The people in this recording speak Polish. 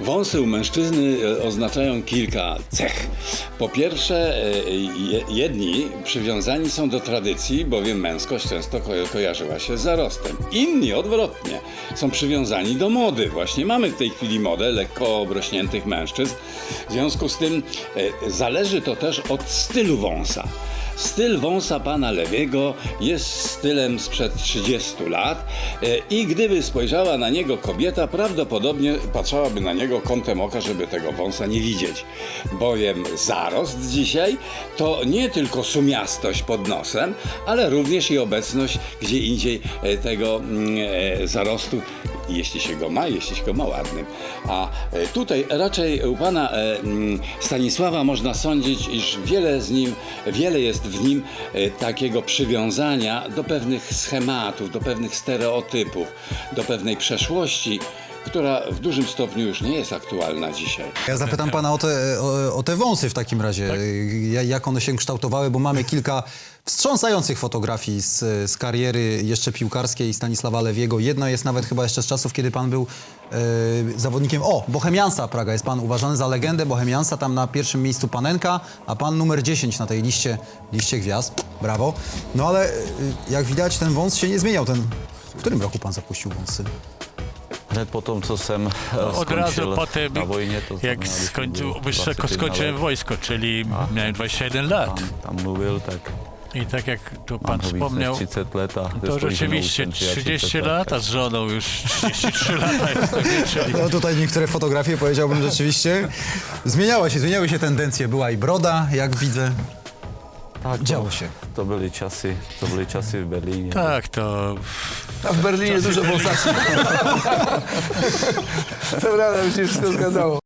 Wąsy u mężczyzny e, oznaczają kilka cech. Po pierwsze, e, je- jedni przywiązani są do tradycji, bowiem męskość często ko- kojarzyła się z zarostem. Inni odwrotnie, są przywiązani do mody. Właśnie mamy w tej chwili modę lekko obrośniętych mężczyzn. W związku z tym e, zależy to też od stylu wąsa. Styl wąsa pana Lewiego jest stylem sprzed 30 lat i gdyby spojrzała na niego kobieta, prawdopodobnie patrzałaby na niego kątem oka, żeby tego wąsa nie widzieć. Bowiem zarost dzisiaj to nie tylko sumiastość pod nosem, ale również i obecność gdzie indziej e, tego mm, e, zarostu, jeśli się go ma, jeśli się go ma ładnym. A e, tutaj raczej u pana mm, Stanisława można sądzić, iż wiele z nim, wiele jest w nim takiego przywiązania do pewnych schematów, do pewnych stereotypów, do pewnej przeszłości, która w dużym stopniu już nie jest aktualna dzisiaj. Ja zapytam pana o te, o, o te wąsy w takim razie. Ja- Jak one się kształtowały, bo mamy kilka wstrząsających fotografii z, z kariery jeszcze piłkarskiej Stanisława Lewiego. Jedna jest nawet chyba jeszcze z czasów, kiedy pan był e, zawodnikiem, o, Bohemiansa Praga. Jest pan uważany za legendę Bohemiansa, tam na pierwszym miejscu Panenka, a pan numer 10 na tej liście, liście gwiazd. Brawo. No ale e, jak widać, ten wąs się nie zmieniał. Ten... W którym roku pan zapuścił wąsy? Hned po tom, co jsem eh, Od skončil razu po tym, na wojnie, to jak znamená, když skończy, jsem byl wysoko 21 skończyłem let, wojsko, czyli miałem 21 lat. Tam, tam mluvil, tak I tak jak tu pan wspomniał, než 30 let a ze to rzeczywiście jsem 33 30 lat, a z żoną już 33 lata jestem, czyli No tutaj niektóre fotografie powiedziałbym rzeczywiście zmieniały się, zmieniały się tendencje. Była i broda, jak widzę. Tak, Działo to, się. To byly časy, to byly časy v Berlíně. tak, to A w Berlinie dużo wąsaczy. To prawda, mi się wszystko zgadzało.